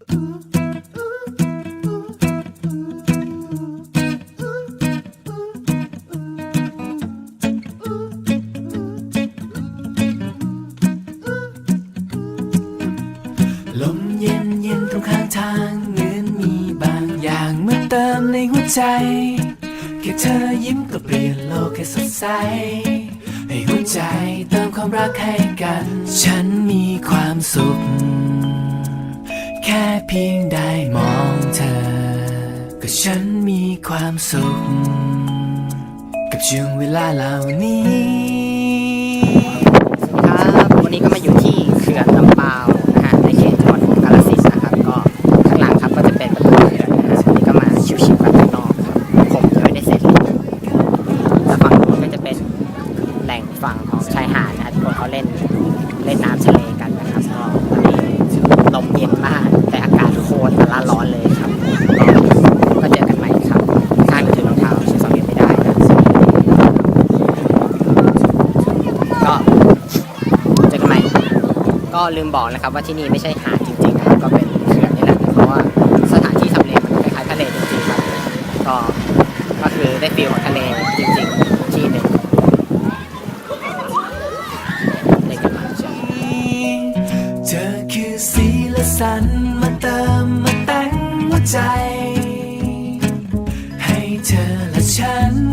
ลมเย็นเย็นตรงข้างทางเหมือนมีบางอย่างมาเติมในหัวใจ แค่เธอยิ้มก็เปลี่ยนโลกให้สดใส ให้หัวใจเติมความรักให้กัน ฉันมีความสุข ค่เพียงได้มองเธอ ก็ฉันมีความสุข กับช่วงเวลาเหล่านี้ ครับวันนี้ก็มาอยู่ที่เขื่อนลำปาวนะฮะในเขตจังหวัดกาฬสินธุ์นะครับ ก็ข้างหลังครับก็จะเป็นประตูเขื่อนนะฮะวันนี้ก็มาชิวๆกันข้างนอกครับผมยังไม่ได้เสร็จเลยแล้วฝั่งนู้นก็จะเป็นแหล่งฝั่งของชายหาดนะฮะที่คนเขาเล่นเล่นน้ำทะเล ก็ลืมบอกนะครับว่าที่นี่ไม่ใช่หาดจริงๆนะครับก็เป็นเขื่อนนี่แหละเพราะว่าสถานที่ทำเลมันคล้ายๆทะเลจริงๆครับก็ก็คือได้ฟิลของทะเลจริงๆที่หนึ่งเธอคือสีละสันมาเติมมาแต่งหัวใจ ให้เธอและฉัน